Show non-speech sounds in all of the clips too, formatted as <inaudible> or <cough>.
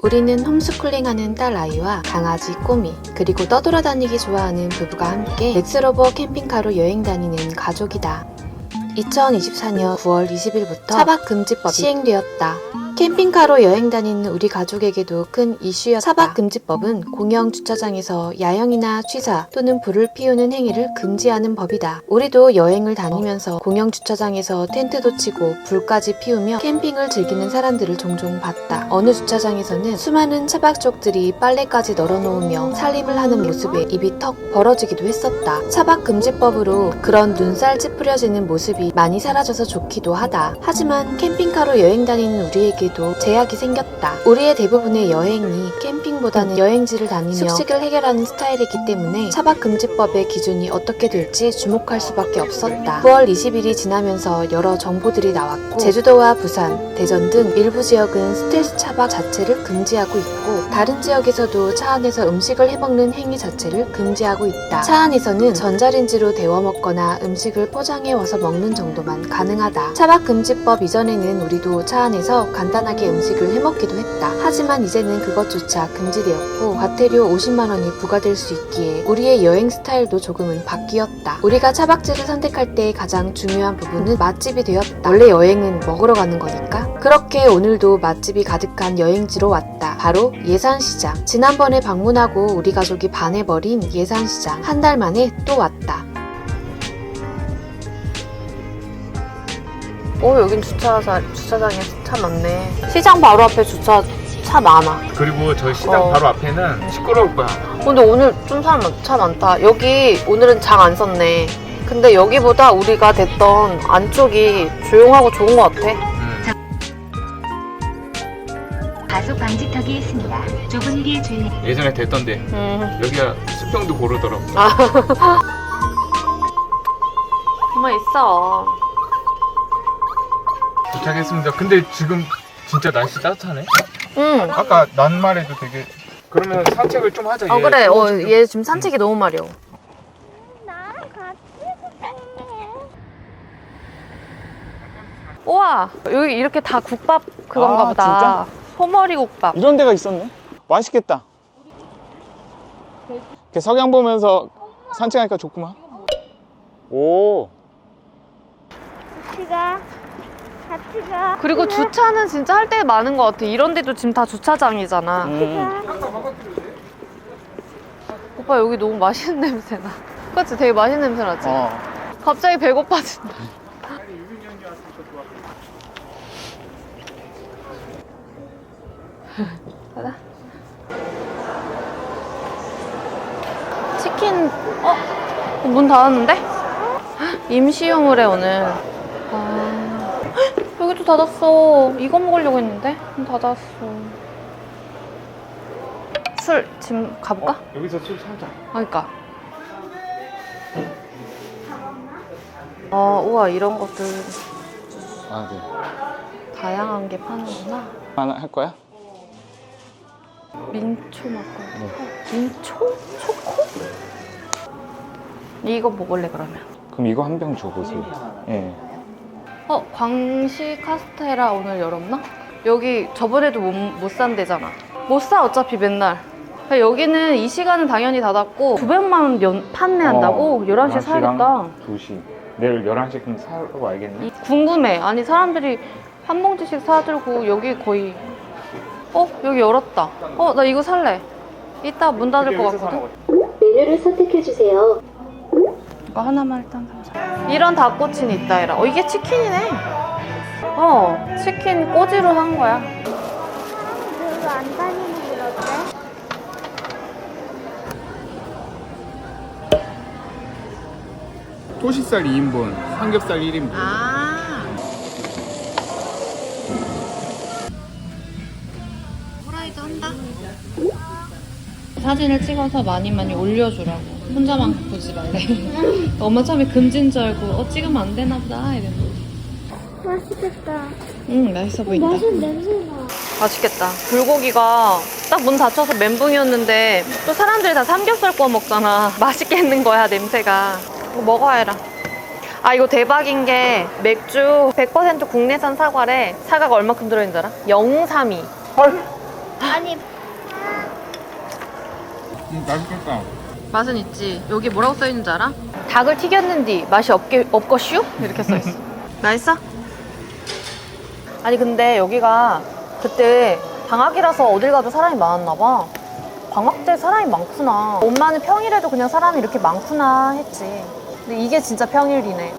우리는 홈스쿨링하는 딸 아이와 강아지 꼬미 그리고 떠돌아다니기 좋아하는 부부가 함께 렉스로버 캠핑카로 여행 다니는 가족이다. 2024년 9월 20일부터 차박 금지법이 시행되었다. 캠핑카로 여행 다니는 우리 가족에게도 큰 이슈였다. 차박 금지법은 공영 주차장에서 야영이나 취사 또는 불을 피우는 행위를 금지하는 법이다. 우리도 여행을 다니면서 공영 주차장에서 텐트도 치고 불까지 피우며 캠핑을 즐기는 사람들을 종종 봤다. 어느 주차장에서는 수많은 차박족들이 빨래까지 널어놓으며 살림을 하는 모습에 입이 턱 벌어지기도 했었다. 차박 금지법으로 그런 눈살 찌푸려지는 모습이 많이 사라져서 좋기도 하다. 하지만 캠핑카로 여행 다니는 우리에게 도 제약이 생겼다. 우리의 대부분의 여행이 캠핑보다는 여행지를 다니며 숙식을 해결하는 스타일이기 때문에 차박 금지법의 기준이 어떻게 될지 주목할 수밖에 없었다. 9월 20일이 지나면서 여러 정보들이 나왔고 제주도와 부산, 대전 등 일부 지역은 스텔스 차박 자체를 금지하고 있고 다른 지역에서도 차 안에서 음식을 해먹는 행위 자체를 금지하고 있다. 차 안에서는 전자레인지로 데워 먹거나 음식을 포장해 와서 먹는 정도만 가능하다. 차박 금지법 이전에는 우리도 차 안에서 간단 하게 음식을 해먹기도 했다. 하지만 이제는 그것조차 금지되었고 과태료 50만 원이 부과될 수 있기에 우리의 여행 스타일도 조금은 바뀌었다. 우리가 차박지를 선택할 때 가장 중요한 부분은 맛집이 되었다. 원래 여행은 먹으러 가는 거니까. 그렇게 오늘도 맛집이 가득한 여행지로 왔다. 바로 예산시장. 지난번에 방문하고 우리 가족이 반해버린 예산시장. 한 달 만에 또 왔다. 오 여긴 주차사, 주차장에 차 많네. 시장 바로 앞에 주차 차 많아. 그리고 저희 시장 어. 바로 앞에는 시끄러울 거야. 근데 오늘 좀 사람 많- 차 많다. 여기 오늘은 장안 섰네. 근데 여기보다 우리가 됐던 안쪽이 조용하고 좋은 것 같아. 음. 가속 방지턱이 있습니다. 좁은 길 주의. 예전에 됐던데 음. 여기가 수평도 고르더라고. <laughs> 가만 있어. 도착했습니다. 근데 지금 진짜 날씨 따뜻하네. 응. 아까 난 말에도 되게 그러면 산책을 좀 하자. 어 얘 그래. 또 어, 지금- 얘 지금 산책이 너무 마려. 우와 여기 이렇게 다 국밥 그건가 아, 보다. 소머리 국밥. 이런 데가 있었네. 맛있겠다. 이렇게 석양 보면서 산책하니까 좋구만. 오. 같이 가. 같이 가. 그리고 주차는 진짜 할 때 많은 것 같아. 이런 데도 지금 다 주차장이잖아. 음. 오빠 여기 너무 맛있는 냄새 나. 그치? 되게 맛있는 냄새 나지? 어. 갑자기 배고파진다. 가자. <laughs> 치킨, 어? 문 닫았는데? 헉, 임시용을 해, 오늘. 아. 닫았어. 이거 먹으려고 했는데? 문 닫았어. 술, 지금 가볼까? 어, 여기서 술 사자. 그러니까. 어, 우와, 이런 것들 아, 네. 다양한 게 파는구나. 하나 할 거야? 민초 막걸리. 어, 민초? 초코? 이거 먹을래, 그러면. 그럼 이거 한 병 줘보세요. 예. 어, 광시 카스테라 오늘 열었나? 여기 저번에도 못, 못 산대잖아. 못 사, 어차피 맨날. 그러니까 여기는 이 시간은 당연히 닫았고 900만 원 연, 판매한다고? 11시 에 사야겠다. 2시. 내일 11시 그럼 사러 와야겠네. 이- 궁금해. 아니 사람들이 한 봉지씩 사들고 여기 거의 어 여기 열었다. 어 나 이거 살래. 이따 문 닫을 것 같거든. 메뉴를 선택해 주세요. 이거 하나만 일단 사자. 이런 닭꼬치는 있다 해라. 어 이게 치킨이네. 어 치킨 꼬지로 한 거야. 별로 안 다니는 길 어때? 토시살 2인분, 삼겹살 1인분. 아. 후라이드 한다. 사진을 찍어서 많이 많이 올려주라고. 혼자만 보지 말래. 엄마 처음에 금지인 줄 알고 어 찍으면 안 되나 보다 이랬는데. 맛있겠다. 응 맛있어 보인다. 맛은 냄새나. 맛있겠다. 불고기가 딱 문 닫혀서 멘붕이었는데 또 사람들이 다 삼겹살 구워 먹잖아. <laughs> 맛있겠는 거야 냄새가. 이거 먹어야 해라. 아 이거 대박인 게 맥주 100% 국내산 사과래. 사과가 얼마큼 들어있는 줄 알아? 032. 헐. 아니 음, 맛있겠다. 맛은 있지. 여기 뭐라고 써 있는 줄 알아? 닭을 튀겼는디 맛이 없게 없거슈? 이렇게 써 있어. <laughs> 맛있어? 아니 근데 여기가 그때 방학이라서 어딜 가도 사람이 많았나 봐. 방학 때 사람이 많구나. 엄마는 평일에도 그냥 사람이 이렇게 많구나 했지. 근데 이게 진짜 평일이네.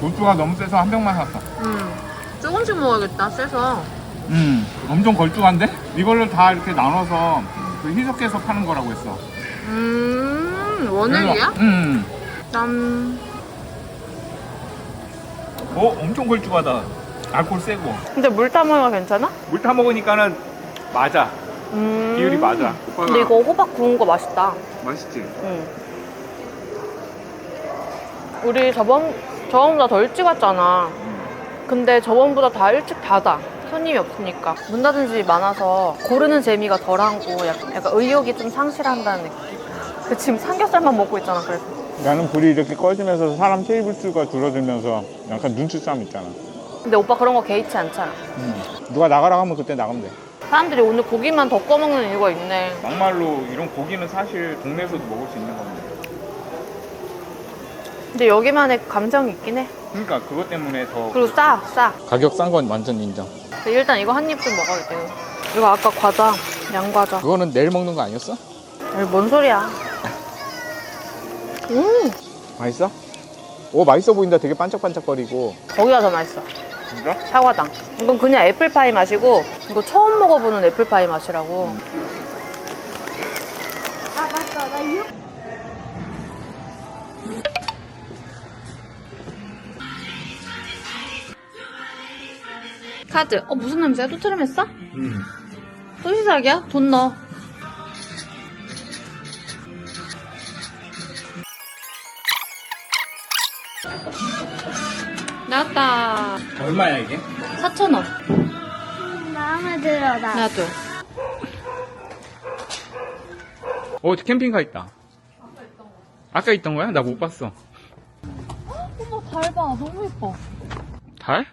고추가 너무 세서 한 병만 샀어. 음. 조금씩 먹어야겠다. 세서. 음, 엄청 걸쭉한데? 이걸로 다 이렇게 나눠서 그 희석해서 파는 거라고 했어. 음. 원액이야? 음. 짠. 어 엄청 걸쭉하다. 알콜 세고. 근데 물 타먹으면 괜찮아? 물 타 먹으니까는 맞아. 음. 비율이 맞아. 근데 이거 호박 구운 거 맛있다. 맛있지. 응. 우리 저번 저번보다 더 일찍 왔잖아. 근데 저번보다 다 일찍 닫아. 손님이 없으니까. 문 닫은 집이 많아서 고르는 재미가 덜하고 약간, 약간 의욕이 좀 상실한다는 느낌. 그 지금 삼겹살만 먹고 있잖아. 그래서. 나는 불이 이렇게 꺼지면서 사람 테이블 수가 줄어들면서 약간 눈치 싸움 있잖아. 근데 오빠 그런 거 개의치 않잖아. 누가 나가라 하면 그때 나가면 돼. 사람들이 오늘 고기만 더 꺼먹는 이유가 있네. 막말로 이런 고기는 사실 동네에서도 먹을 수 있는 건데. 근데 여기만의 감정이 있긴 해. 그러니까 그것 때문에 더 그리고 싸, 싸. 가격 싼 건 완전 인정. 근데 일단 이거 한 입 좀 먹어야겠다. 이거. 이거 아까 과자, 양과자. 그거는 내일 먹는 거 아니었어? 에이, 뭔 소리야. 음, 맛있어? 오 맛있어 보인다. 되게 반짝반짝거리고. 거기가 더 맛있어. 진짜? 사과당. 이건 그냥 애플파이 맛이고, 이거 처음 먹어보는 애플파이 맛이라고. 카드. 어, 무슨 냄새야? 또 트림했어? 음. 또 시작이야? 돈 넣어. 나왔다. 얼마야 이게? 4,000원. 마음에 들어 나. 나도. 어 캠핑카 있다. 아까 있던 거야? 나 못 봤어. 어머, 달 봐. 너무 예뻐. 달?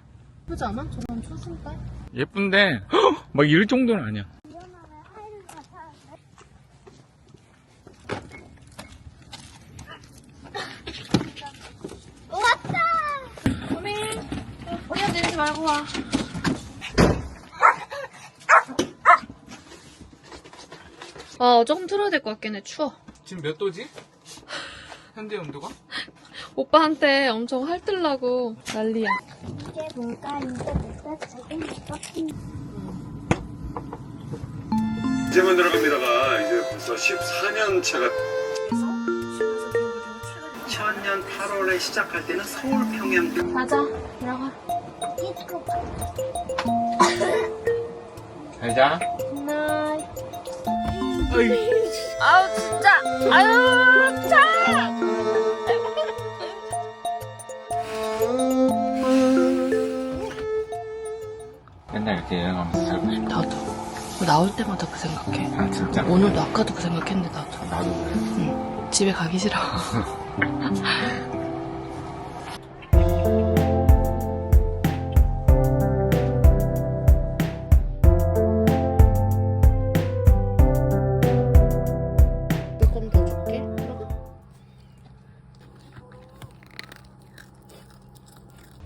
예쁘지 않아? 저런 초승달? 예쁜데 헉! 막 이럴 정도는 아니야. 왔다. 우리한테 이러지 말고 와. 어, 조금 틀어야 될 것 같긴 해. 추워. 지금 몇 도지? 현재 온도가? 오빠한테 엄청 할뜰라고 난리야. 이게 뭔가 이제 내가 조금 바뀐. 이제만 들어갑니다가 이제 벌써 14년 차가 2000년 8월에 시작할 때는 서울 평양 가자. 들어가. 이거 잘 자. 나 아우, 진짜. 아유, 차! 여행하면서 살고 싶어. 나도. 나올 때마다 그 생각해. 아 진짜? 오늘도 아까도 그 생각했는데, 나도. 나도 그래. 집에 가기 싫어. 조금 더 줄게.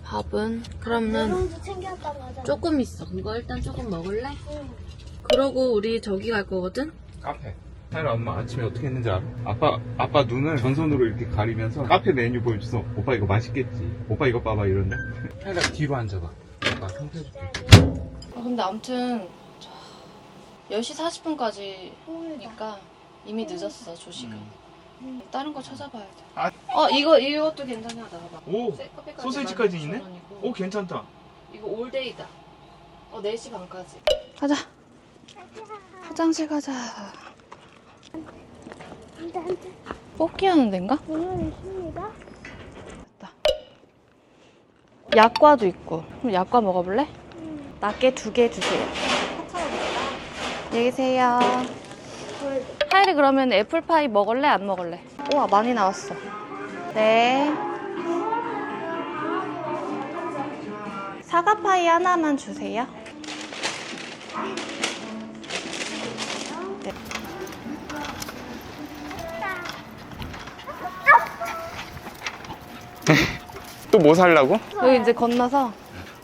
밥은 그러면 조금 있어. 이거 일단 조금 먹을래? 그러고 우리 저기 갈 거거든? 카페. 사연아 엄마 아침에 어떻게 했는지 알아? 아빠 아빠 눈을 전선으로 이렇게 가리면서 카페 메뉴 보여줘서 오빠 이거 맛있겠지. 오빠 이거 봐봐 이런다. 사연아 뒤로 앉아봐. 오빠 상태 줄게. 아, 근데 아무튼 10시 40분까지니까 이미 늦었어 조식은 다른 거 찾아봐야 돼 아. 어 이거 이것도 괜찮아 나가봐 오 소세지까지 있네? 12,000원이고. 오 괜찮다. 이거 올데이다. 어 4시 반까지. 가자. 화장실 가자. 안돼 안돼. 뽑기 하는 데인가? 오늘 있습니다. 약과도 있고. 그럼 약과 먹어볼래? 낮게 두개 주세요. 안녕히 계세요. 하이리 그러면 애플파이 먹을래? 안 먹을래? 우와 많이 나왔어. 네 사과파이 하나만 주세요. 네. <laughs> 또 뭐 살라고? 여기 이제 건너서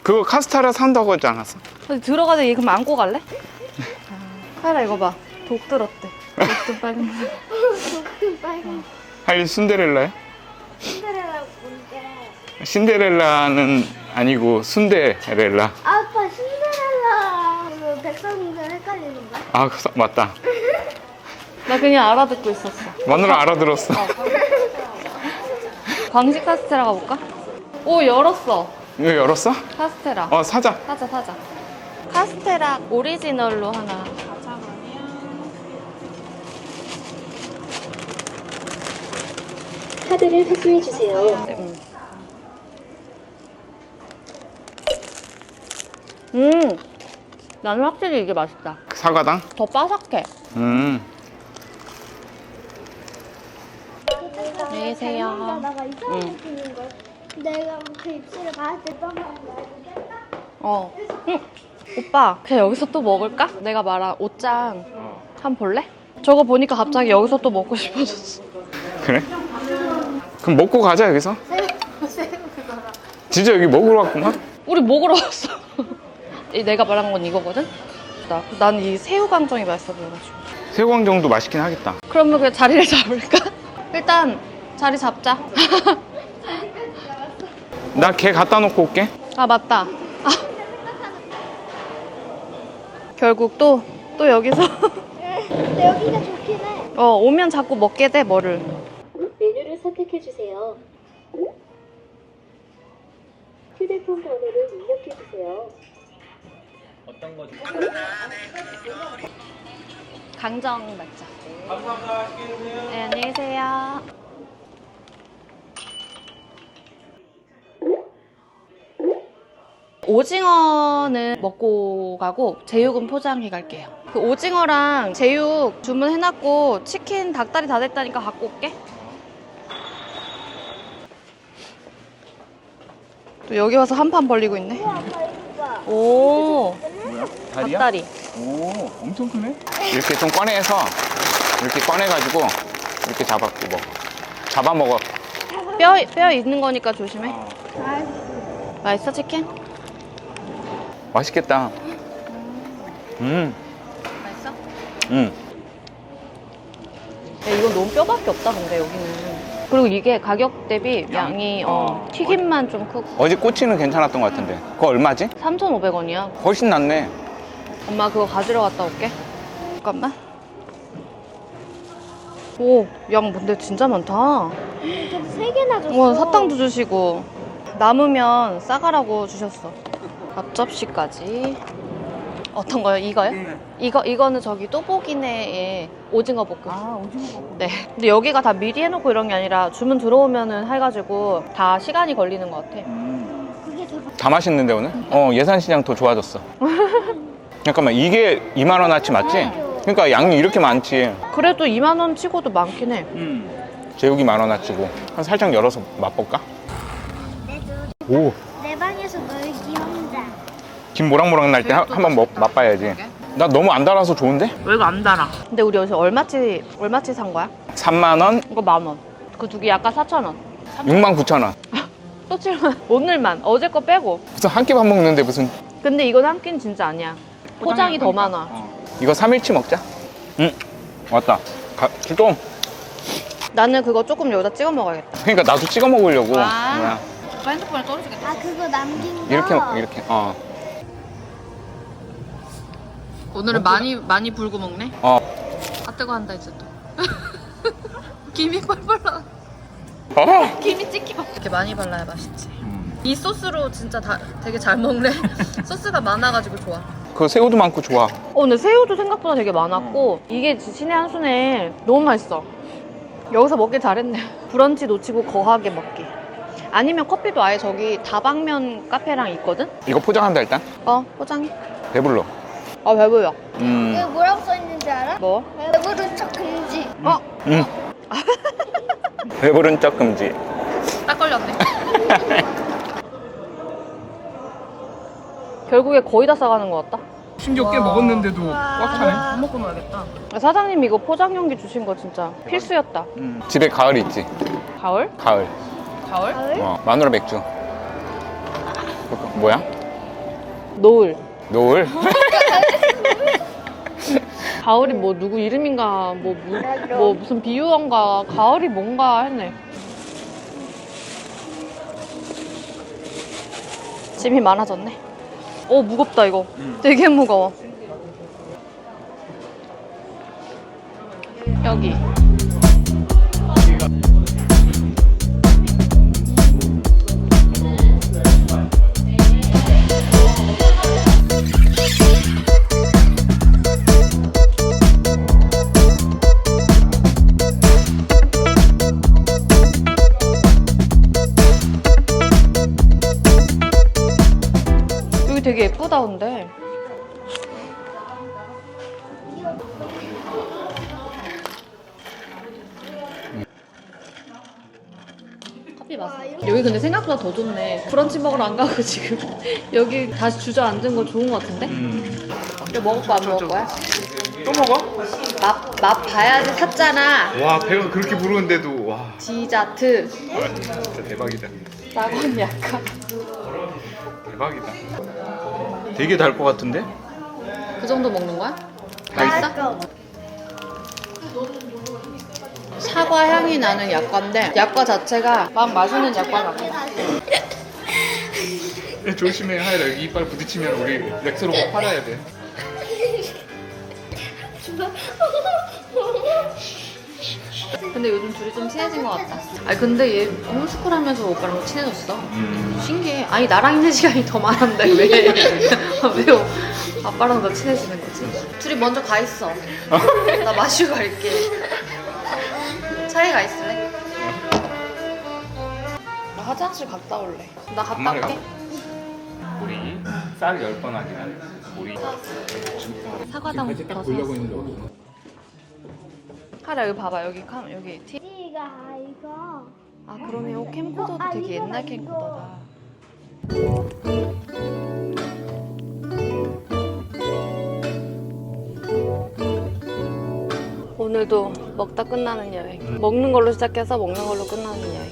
그거 카스타라 산다고 하지 않았어? 어디 들어가자 얘 그럼 안고 갈래? <laughs> 카이라 이거 봐. 독 들었대. 독도 빨간 빨간 할리 순데렐라야? 순데렐라 뭔데? 신데렐라는 아니고 순데렐라. 아빠 신데렐라 그 백성들 헷갈리는 거야? 아 그- 맞다. <laughs> 나 그냥 알아듣고 있었어. 마누라 알아들었어. 광식 <laughs> 카스테라 가볼까? 오 열었어. 이거 열었어? 카스테라. 어 사자. 사자 사자. 카스테라 오리지널로 하나. 카드를 회수해 주세요. 음. 음. 나는 확실히 이게 맛있다. 사과당. 더 바삭해. 음. 안녕히 계세요. 나가 이상하게 피는 걸. 내가 그 입술을 봤을 때 떠나는 거야. 어. 응. 오빠, 그냥 여기서 또 먹을까? 내가 말한 옷장 한 번 볼래? 저거 보니까 갑자기 여기서 또 먹고 싶어졌어. 그래? 그럼 먹고 가자 여기서. 진짜 여기 먹으러 왔구만. 우리 먹으러 왔어. 이 내가 말한 건 이거거든? 나, 나는 이 새우강정이 맛있어 보여가지고. 새우광정도 맛있긴 하겠다. 그러면 그냥 자리를 <laughs> 잡을까? 일단 자리 잡자. <laughs> 나 걔 갖다 놓고 올게. 아 맞다. 아. 결국 또, 또 여기서 근데 여기가 좋긴 해. 어, 오면 자꾸 먹게 돼 뭐를. 메뉴를 선택해 주세요. 휴대폰 번호를 입력해 주세요. 강정 맞죠? 네, 안녕히 계세요. 오징어는 먹고 가고 제육은 포장해 갈게요. 그 오징어랑 제육 주문해놨고 치킨 닭다리 다 됐다니까 갖고 올게. 또 여기 와서 한 판 벌리고 있네. 오, 닭다리. 오, 엄청 크네. 이렇게 좀 꺼내서 이렇게 꺼내가지고 이렇게 잡았고 뭐 잡아 먹어. 뼈, 뼈 있는 거니까 조심해. 맛있어, 치킨? 맛있겠다. 음, 맛있어? 음. 야, 이건 너무 뼈밖에 없다, 근데 여기는. 그리고 이게 가격 대비 양이, 어, 튀김만 좀 크고. 어제 꼬치는 괜찮았던 것 같은데. 그거 얼마지? 3,500원이야. 훨씬 낫네. 엄마 그거 가지러 갔다 올게. 잠깐만. 오, 양 근데 진짜 많다. 그래도 세 개나 줬어. 와, 사탕도 주시고. 남으면 싸가라고 주셨어. 앞접시까지. 어떤 거요? 이거요? 이거 이거는 저기 또보기네의 오징어 볶음. 아 오징어 볶음. 네. 근데 여기가 다 미리 해놓고 이런 게 아니라 주문 들어오면은 해가지고 다 시간이 걸리는 것 같아. 더다 맛있는데 오늘? 어 예산시장 더 좋아졌어. <laughs> 잠깐만 이게 2만 원어치 맞지? 그러니까 양이 이렇게 많지. 그래도 2만 원 치고도 많긴 해. 제육이 만 원어치고 한 살짝 열어서 맛볼까? 오, 놀기 혼자. 김 모락모락 날 때 한번 먹- 맛봐야지. 나 너무 안 달아서 좋은데? 왜 이거 안 달아? 근데 우리 여기서 얼마치 얼마치 산 거야? 3만 원, 이거 만 원. 그 두개 아까 4천 원. 6만 9천 원. 또 7만. 오늘만 어제 거 빼고. 무슨 한 끼 밥 먹는데 무슨 근데 이건 한 끼는 진짜 아니야. 포장이 더 많아. 이거 3일치 먹자. 응, 왔다. 가, 출동. 나는 그거 조금 여기다 찍어 먹어야겠다. 그러니까 나도 찍어 먹으려고. 와. 뭐야. 핸드폰에 떨어지겠다. 아 그거 남긴 거. 이렇게 먹- 이렇게. 어. 오늘은 많이 많이 불고 먹네. 어. 아 뜨거 한다 이제 또. <laughs> 김이 펄펄 나. 어. 김이 찍히고. 이렇게 많이 발라야 맛있지. 이 소스로 진짜 다 되게 잘 먹네. <laughs> 소스가 많아가지고 좋아. 그 새우도 많고 좋아. 어, 근데 새우도 생각보다 되게 많았고 이게 진짜 신의 한 수네. 너무 맛있어. 여기서 먹길 잘했네. 브런치 놓치고 거하게 먹기. 아니면 커피도 아예 저기 다방면 카페랑 있거든? 이거 포장한다 일단. 어, 포장해. 배불러. 아, 배불러. 음. 이거 뭐라고 써 있는지 알아? 뭐? 배부른 척 금지. 어, 음. <laughs> 배부른 척 금지. 딱 걸렸네. <laughs> 결국에 거의 다 싸가는 것 같다. 심지어 꽤 먹었는데도 꽉 차네. 안 먹고 놔야겠다. 사장님 이거 포장 용기 주신 거 진짜 필수였다. 집에 가을 있지. 가을? 가을. 가을? 어, 마누라 맥주. 뭐야? 노을. 노을? <laughs> 가을이 뭐 누구 이름인가 뭐, 무, 뭐 무슨 비유언가 가을이 뭔가 했네. 짐이 많아졌네. 오 무겁다 이거. 되게 무거워. 여기 여기 근데 생각보다 더 좋네. 브런치 먹으러 안 가고 지금 <laughs> 여기 다시 주저앉은 거 좋은 거 같은데? 이거 먹을 거안 먹을 거야? 또 먹어? 맛, 맛 봐야지 샀잖아. 와 배가 그렇게 부르는데도 와 디자트. 진짜 대박이다 낙원 약간. 대박이다 되게 달 것 같은데? 그 정도 먹는 거야? 맛있어? 사과 향이 나는 약과인데 약과 자체가 막 마시는 약과 같아. 조심해 하이라 여기 이빨 부딪히면 우리 렉스로버 팔아야 돼 근데 요즘 둘이 좀 친해진 것 같다. 아니 근데 얘 홈스쿨 하면서 오빠랑 더 친해졌어. 신기해. 아니 나랑 있는 시간이 더 많은데 왜? <laughs> 왜 오- 아빠랑 더 친해지는 거지? 둘이 먼저 가 있어. 나 마시고 갈게. 차에 가 있을래? 나 화장실 갔다 올래. 나 갔다 엄마를 올게. 우리 쌀 10번 하기나 우리 사과당 들어서. 보려고 있는 거 하라 여기 봐봐 여기 카 여기 티. 이가 이거 아 그러면 이 캠코더도 아, 되게 이거다, 옛날 이거. 캠코더다. 오늘도 먹다 끝나는 여행. 먹는 걸로 시작해서 먹는 걸로 끝나는 여행.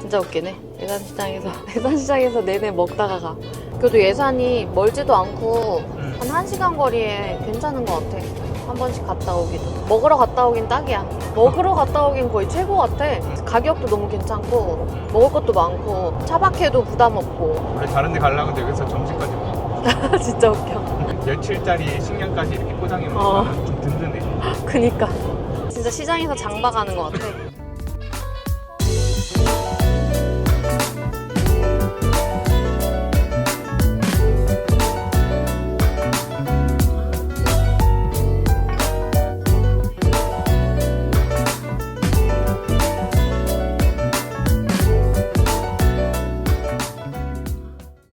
진짜 웃기네. 예산시장에서 <laughs> 예산시장에서 내내 먹다가 가. 그래도 예산이 멀지도 않고 한 1시간 거리에 괜찮은 것 같아. 한 번씩 갔다 오기도. 먹으러 갔다 오긴 딱이야. 먹으러 갔다 오긴 거의 최고 같아. 가격도 너무 괜찮고 먹을 것도 많고 차박해도 부담 없고. 원래 다른 데 가려고 하는데 여기서 점심까지 먹어 <laughs> 진짜 웃겨. <laughs> 며칠짜리 식량까지 이렇게 포장해 어. 먹으면 좀 든든해 그니까. 진짜 시장에서 장봐 가는 것 같아.